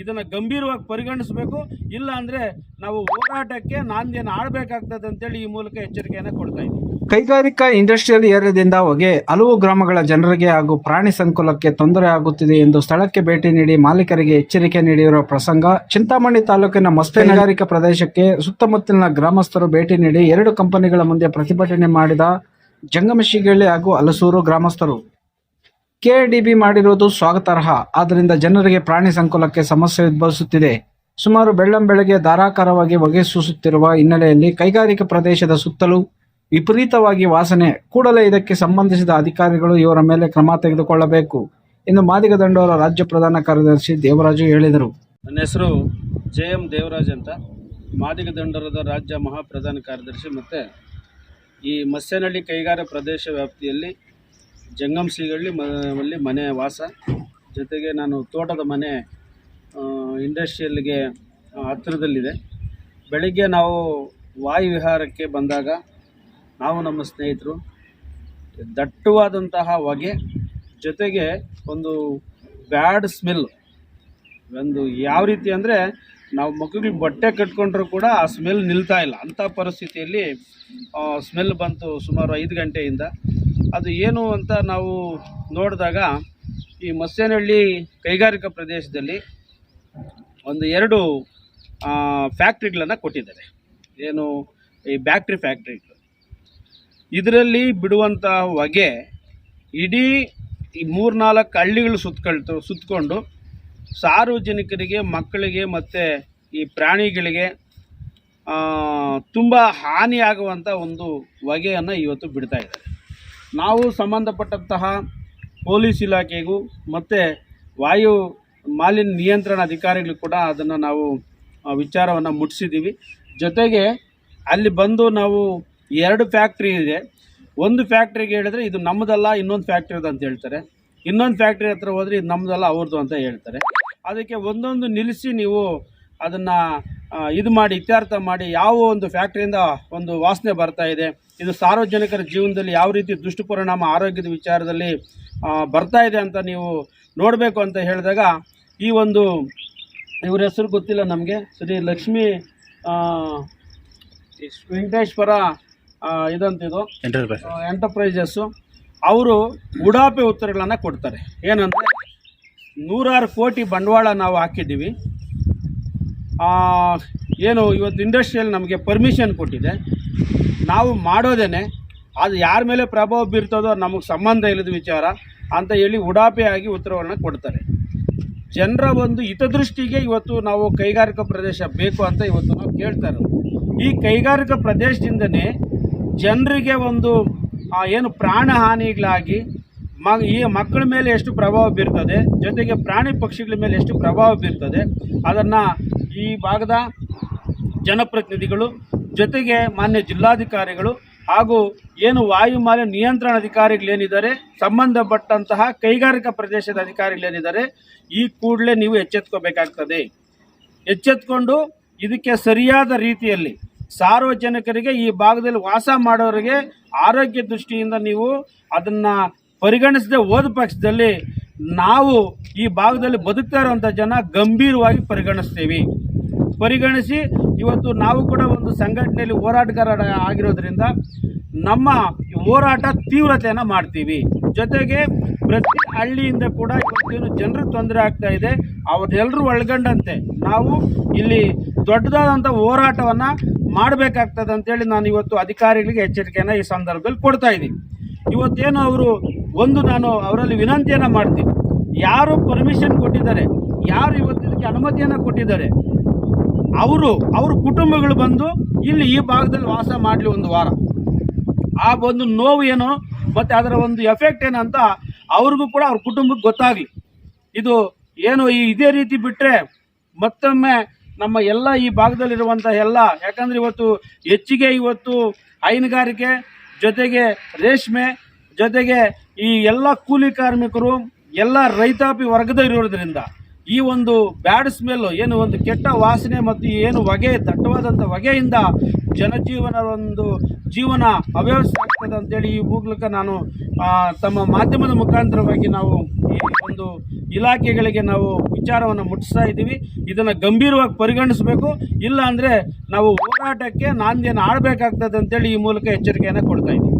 ಇದನ್ನ ಗಂಭೀರವಾಗಿ ಪರಿಗಣಿಸಬೇಕು. ಇಲ್ಲ ಅಂದರೆ ನಾವು ಹೋರಾಟಕ್ಕೆ ನಾಂದಿಯನ್ನು ಆಡಬೇಕಾಗ್ತದೆ ಅಂತೇಳಿ ಈ ಮೂಲಕ ಎಚ್ಚರಿಕೆಯನ್ನು ಕೊಡ್ತಾ ಇದ್ದೀವಿ. ಕೈಗಾರಿಕಾ ಇಂಡಸ್ಟ್ರಿಯಲ್ ಏರಿಯಾದಿಂದ ಹೊಗೆ ಹಲವು ಗ್ರಾಮಗಳ ಜನರಿಗೆ ಹಾಗೂ ಪ್ರಾಣಿ ಸಂಕುಲಕ್ಕೆ ತೊಂದರೆ ಆಗುತ್ತಿದೆ ಎಂದು ಸ್ಥಳಕ್ಕೆ ಭೇಟಿ ನೀಡಿ ಮಾಲೀಕರಿಗೆ ಎಚ್ಚರಿಕೆ ನೀಡಿರುವ ಪ್ರಸಂಗ, ಚಿಂತಾಮಣಿ ತಾಲೂಕಿನ ಮಸ್ತೆ ಕೈಗಾರಿಕಾ ಪ್ರದೇಶಕ್ಕೆ ಸುತ್ತಮುತ್ತಲಿನ ಗ್ರಾಮಸ್ಥರು ಭೇಟಿ ನೀಡಿ ಎರಡು ಕಂಪನಿಗಳ ಮುಂದೆ ಪ್ರತಿಭಟನೆ ಮಾಡಿದ ಜಂಗಮಶಿಗಳ್ಳಿ ಹಾಗೂ ಹಲಸೂರು ಗ್ರಾಮಸ್ಥರು. ಕೆಡಿಬಿ ಮಾಡಿರುವುದು ಸ್ವಾಗತಾರ್ಹ ಆದ್ದರಿಂದ ಜನರಿಗೆ ಪ್ರಾಣಿ ಸಂಕುಲಕ್ಕೆ ಸಮಸ್ಯೆ ಉದ್ಭವಿಸುತ್ತಿದೆ. ಸುಮಾರು ಬೆಳ್ಳಂ ಬೆಳಗ್ಗೆ ಧಾರಾಕಾರವಾಗಿ ಹೊಗೆ ಸೂಸುತ್ತಿರುವ ಹಿನ್ನೆಲೆಯಲ್ಲಿ ಕೈಗಾರಿಕಾ ಪ್ರದೇಶದ ಸುತ್ತಲೂ ವಿಪರೀತವಾಗಿ ವಾಸನೆ. ಕೂಡಲೇ ಇದಕ್ಕೆ ಸಂಬಂಧಿಸಿದ ಅಧಿಕಾರಿಗಳು ಇವರ ಮೇಲೆ ಕ್ರಮ ತೆಗೆದುಕೊಳ್ಳಬೇಕು ಎಂದು ಮಾದಿಗ ದಂಡೋರ ರಾಜ್ಯ ಪ್ರಧಾನ ಕಾರ್ಯದರ್ಶಿ ದೇವರಾಜು ಹೇಳಿದರು. ನನ್ನ ಹೆಸರು ಜೆ ಎಂ ದೇವರಾಜ್ ಅಂತ. ಮಾದಿಗ ದಂಡೋರದ ರಾಜ್ಯ ಮಹಾಪ್ರಧಾನ ಕಾರ್ಯದರ್ಶಿ ಮತ್ತು ಈ ಮತ್ಸ್ಯನಹಳ್ಳಿ ಕೈಗಾರಿಕಾ ಪ್ರದೇಶ ವ್ಯಾಪ್ತಿಯಲ್ಲಿ ಜಂಗಮ್ ಸಿಗಳ್ಳಿ ಮಲ್ಲಿ ಮನೆ ವಾಸ. ಜೊತೆಗೆ ನಾನು ತೋಟದ ಮನೆ ಇಂಡಸ್ಟ್ರಿಯಲ್ಗೆ ಹತ್ತಿರದಲ್ಲಿದೆ. ಬೆಳಗ್ಗೆ ನಾವು ವಾಯುವಿಹಾರಕ್ಕೆ ಬಂದಾಗ ನಾವು ನಮ್ಮ ಸ್ನೇಹಿತರು, ದಟ್ಟವಾದಂತಹ ಹೊಗೆ, ಜೊತೆಗೆ ಒಂದು ಬ್ಯಾಡ್ ಸ್ಮೆಲ್. ಒಂದು ಯಾವ ರೀತಿ ಅಂದರೆ, ನಾವು ಮಕ್ಕಳಿಗೆ ಬಟ್ಟೆ ಕಟ್ಕೊಂಡ್ರೂ ಕೂಡ ಆ ಸ್ಮೆಲ್ ನಿಲ್ತಾ ಇಲ್ಲ. ಅಂಥ ಪರಿಸ್ಥಿತಿಯಲ್ಲಿ ಸ್ಮೆಲ್ ಬಂತು ಸುಮಾರು ಐದು ಗಂಟೆಯಿಂದ. ಅದು ಏನು ಅಂತ ನಾವು ನೋಡಿದಾಗ ಈ ಮಸ್ಸೇನಹಳ್ಳಿ ಕೈಗಾರಿಕಾ ಪ್ರದೇಶದಲ್ಲಿ ಒಂದು ಎರಡು ಫ್ಯಾಕ್ಟ್ರಿಗಳನ್ನು ಕೊಟ್ಟಿದ್ದಾರೆ. ಏನು ಈ ಬ್ಯಾಕ್ಟ್ರಿ ಫ್ಯಾಕ್ಟ್ರಿಗಳು. ಇದರಲ್ಲಿ ಬಿಡುವಂಥ ಹೊಗೆ ಇಡೀ ಈ ಮೂರ್ನಾಲ್ಕು ಹಳ್ಳಿಗಳು ಸುತ್ತಕೊಳ್ತು, ಸುತ್ತಕೊಂಡು ಸಾರ್ವಜನಿಕರಿಗೆ, ಮಕ್ಕಳಿಗೆ ಮತ್ತು ಈ ಪ್ರಾಣಿಗಳಿಗೆ ತುಂಬ ಹಾನಿಯಾಗುವಂಥ ಒಂದು ಹೊಗೆಯನ್ನು ಇವತ್ತು ಬಿಡ್ತಾ ಇದ್ದಾರೆ. ನಾವು ಸಂಬಂಧಪಟ್ಟಂತಹ ಪೊಲೀಸ್ ಇಲಾಖೆಗೂ ಮತ್ತು ವಾಯು ಮಾಲಿನ್ಯ ನಿಯಂತ್ರಣ ಅಧಿಕಾರಿಗಳು ಕೂಡ ಅದನ್ನು ನಾವು ವಿಚಾರವನ್ನು ಮುಟ್ಟಿಸಿದ್ದೀವಿ ಜೊತೆಗೆ ಅಲ್ಲಿ ಬಂದು ನಾವು ಎರಡು ಫ್ಯಾಕ್ಟ್ರಿ ಇದೆ. ಒಂದು ಫ್ಯಾಕ್ಟ್ರಿಗೆ ಹೇಳಿದ್ರೆ ಇದು ನಮ್ಮದಲ್ಲ, ಇನ್ನೊಂದು ಫ್ಯಾಕ್ಟ್ರಿದು ಅಂತ ಹೇಳ್ತಾರೆ. ಇನ್ನೊಂದು ಫ್ಯಾಕ್ಟ್ರಿ ಹತ್ರ ಹೋದರೆ ಇದು ನಮ್ಮದಲ್ಲ ಅವ್ರದ್ದು ಅಂತ ಹೇಳ್ತಾರೆ. ಅದಕ್ಕೆ ಒಂದೊಂದು ನಿಲ್ಲಿಸಿ ನೀವು ಅದನ್ನು ಇದು ಮಾಡಿ, ಇತ್ಯರ್ಥ ಮಾಡಿ ಯಾವ ಒಂದು ಫ್ಯಾಕ್ಟ್ರಿಯಿಂದ ಒಂದು ವಾಸನೆ ಬರ್ತಾ ಇದೆ ಇದು ಸಾರ್ವಜನಿಕರ ಜೀವನದಲ್ಲಿ ಯಾವ ರೀತಿ ದುಷ್ಟಪರಿಣಾಮ ಆರೋಗ್ಯದ ವಿಚಾರದಲ್ಲಿ ಬರ್ತಾ ಇದೆ ಅಂತ ನೀವು ನೋಡಬೇಕು ಅಂತ ಹೇಳಿದಾಗ ಈ ಒಂದು ಇವ್ರ ಹೆಸರು ಗೊತ್ತಿಲ್ಲ ನಮಗೆ. ಶ್ರೀ ಲಕ್ಷ್ಮೀ ವೆಂಕಟೇಶ್ವರ ಇದಂತಿದು ಎಂಟರ್ಪ್ರೈಸಸ್ಸು ಅವರು ಉಡಾಪೆ ಉತ್ತರಗಳನ್ನು ಕೊಡ್ತಾರೆ. ಏನಂದರೆ ನೂರಾರು ಕೋಟಿ ಬಂಡವಾಳ ನಾವು ಹಾಕಿದ್ದೀವಿ. ಏನು ಇವತ್ತು ಇಂಡಸ್ಟ್ರಿಯಲ್ಲಿ ನಮಗೆ ಪರ್ಮಿಷನ್ ಕೊಟ್ಟಿದೆ. ನಾವು ಮಾಡೋದೇನೆ, ಅದು ಯಾರ ಮೇಲೆ ಪ್ರಭಾವ ಬೀರ್ತದೋ ನಮಗೆ ಸಂಬಂಧ ಇಲ್ಲದ ವಿಚಾರ ಅಂತ ಹೇಳಿ ಉಡಾಪೆಯಾಗಿ ಉತ್ತರವನ್ನು ಕೊಡ್ತಾರೆ. ಜನರ ಒಂದು ಹಿತದೃಷ್ಟಿಗೆ ಇವತ್ತು ನಾವು ಕೈಗಾರಿಕಾ ಪ್ರದೇಶ ಬೇಕು ಅಂತ ಇವತ್ತು ನಾವು ಕೇಳ್ತಾ ಇರೋದು. ಈ ಕೈಗಾರಿಕಾ ಪ್ರದೇಶದಿಂದನೇ ಜನರಿಗೆ ಒಂದು ಏನು ಪ್ರಾಣ ಹಾನಿಗಳಾಗಿ ಮ ಈ ಮಕ್ಕಳ ಮೇಲೆ ಎಷ್ಟು ಪ್ರಭಾವ ಬೀರ್ತದೆ, ಜೊತೆಗೆ ಪ್ರಾಣಿ ಪಕ್ಷಿಗಳ ಮೇಲೆ ಎಷ್ಟು ಪ್ರಭಾವ ಬೀರ್ತದೆ, ಅದನ್ನು ಈ ಭಾಗದ ಜನಪ್ರತಿನಿಧಿಗಳು ಜೊತೆಗೆ ಮಾನ್ಯ ಜಿಲ್ಲಾಧಿಕಾರಿಗಳು ಹಾಗೂ ಏನು ವಾಯು ಮಾಲಿನ್ಯ ನಿಯಂತ್ರಣ ಅಧಿಕಾರಿಗಳೇನಿದ್ದಾರೆ, ಸಂಬಂಧಪಟ್ಟಂತಹ ಕೈಗಾರಿಕಾ ಪ್ರದೇಶದ ಅಧಿಕಾರಿಗಳೇನಿದ್ದಾರೆ, ಈ ಕೂಡಲೇ ನೀವು ಎಚ್ಚೆತ್ಕೋಬೇಕಾಗ್ತದೆ. ಎಚ್ಚೆತ್ಕೊಂಡು ಇದಕ್ಕೆ ಸರಿಯಾದ ರೀತಿಯಲ್ಲಿ ಸಾರ್ವಜನಿಕರಿಗೆ ಈ ಭಾಗದಲ್ಲಿ ವಾಸ ಮಾಡೋರಿಗೆ ಆರೋಗ್ಯ ದೃಷ್ಟಿಯಿಂದ ನೀವು ಅದನ್ನು ಪರಿಗಣಿಸದೆ ಹೋದ ಪಕ್ಷದಲ್ಲಿ ನಾವು ಈ ಭಾಗದಲ್ಲಿ ಬದುಕ್ತಾ ಇರುವಂಥ ಜನ ಗಂಭೀರವಾಗಿ ಪರಿಗಣಿಸ್ತೀವಿ. ಪರಿಗಣಿಸಿ ಇವತ್ತು ನಾವು ಕೂಡ ಒಂದು ಸಂಘಟನೆಯಲ್ಲಿ ಹೋರಾಟಗಾರ ಆಗಿರೋದ್ರಿಂದ ನಮ್ಮ ಹೋರಾಟ ತೀವ್ರತೆಯನ್ನು ಮಾಡ್ತೀವಿ. ಜೊತೆಗೆ ಪ್ರತಿ ಹಳ್ಳಿಯಿಂದ ಕೂಡ ಇವತ್ತೇನು ಜನರು ತೊಂದರೆ ಆಗ್ತಾ ಇದೆ ಅವರೆಲ್ಲರೂ ಒಳಗೊಂಡಂತೆ. ನಾವು ಇಲ್ಲಿ ದೊಡ್ಡದಾದಂಥ ಹೋರಾಟವನ್ನು ಮಾಡಬೇಕಾಗ್ತದೆ ಅಂತೇಳಿ ನಾನು ಇವತ್ತು ಅಧಿಕಾರಿಗಳಿಗೆ ಎಚ್ಚರಿಕೆಯನ್ನು ಈ ಸಂದರ್ಭದಲ್ಲಿ ಕೊಡ್ತಾ ಇದ್ದೀನಿ. ಇವತ್ತೇನು ಅವರು ಒಂದು ನಾನು ಅವರಲ್ಲಿ ವಿನಂತಿಯನ್ನು ಮಾಡ್ತೀನಿ. ಯಾರು ಪರ್ಮಿಷನ್ ಕೊಟ್ಟಿದ್ದಾರೆ, ಯಾರು ಇವತ್ತು ಇದಕ್ಕೆ ಅನುಮತಿಯನ್ನು ಕೊಟ್ಟಿದ್ದಾರೆ ಅವರು, ಅವ್ರ ಕುಟುಂಬಗಳು ಬಂದು ಇಲ್ಲಿ ಈ ಭಾಗದಲ್ಲಿ ವಾಸ ಮಾಡಲಿ ಒಂದು ವಾರ. ಆ ಒಂದು ನೋವು ಏನು, ಮತ್ತು ಅದರ ಒಂದು ಎಫೆಕ್ಟ್ ಏನಂತ ಅವ್ರಿಗೂ ಕೂಡ ಅವ್ರ ಕುಟುಂಬಕ್ಕೆ ಗೊತ್ತಾಗಲಿ. ಇದು ಏನು ಈ ಇದೇ ರೀತಿ ಬಿಟ್ಟರೆ ಮತ್ತೊಮ್ಮೆ ನಮ್ಮ ಎಲ್ಲ ಈ ಭಾಗದಲ್ಲಿರುವಂಥ ಎಲ್ಲ, ಯಾಕಂದರೆ ಇವತ್ತು ಹೆಚ್ಚಿಗೆ ಇವತ್ತು ಹೈನುಗಾರಿಕೆ, ಜೊತೆಗೆ ರೇಷ್ಮೆ, ಜೊತೆಗೆ ಈ ಎಲ್ಲ ಕೂಲಿ ಕಾರ್ಮಿಕರು, ಎಲ್ಲ ರೈತಾಪಿ ವರ್ಗದಲ್ಲಿರೋದ್ರಿಂದ ಈ ಒಂದು ಬ್ಯಾಡ್ ಸ್ಮೆಲ್, ಏನು ಒಂದು ಕೆಟ್ಟ ವಾಸನೆ ಮತ್ತು ಏನು ಹೊಗೆ, ದಟ್ಟವಾದಂಥ ಹೊಗೆಯಿಂದ ಜನಜೀವನ ಒಂದು ಜೀವನ ಅವ್ಯವಸ್ಥೆ ಆಗ್ತದೆ ಅಂತೇಳಿ ಈ ಮೂಲಕ ನಾನು ತಮ್ಮ ಮಾಧ್ಯಮದ ಮುಖಾಂತರವಾಗಿ ನಾವು ಈ ಒಂದು ಇಲಾಖೆಗಳಿಗೆ ನಾವು ವಿಚಾರವನ್ನು ಮುಟ್ಟಿಸ್ತಾ ಇದ್ದೀವಿ. ಇದನ್ನು ಗಂಭೀರವಾಗಿ ಪರಿಗಣಿಸಬೇಕು. ಇಲ್ಲ ಅಂದರೆ ನಾವು ಹೋರಾಟಕ್ಕೆ ನಾಂದಿಯನ್ನು ಆಡಬೇಕಾಗ್ತದೆ ಅಂತೇಳಿ ಈ ಮೂಲಕ ಎಚ್ಚರಿಕೆಯನ್ನು ಕೊಡ್ತಾ ಇದ್ದೀವಿ.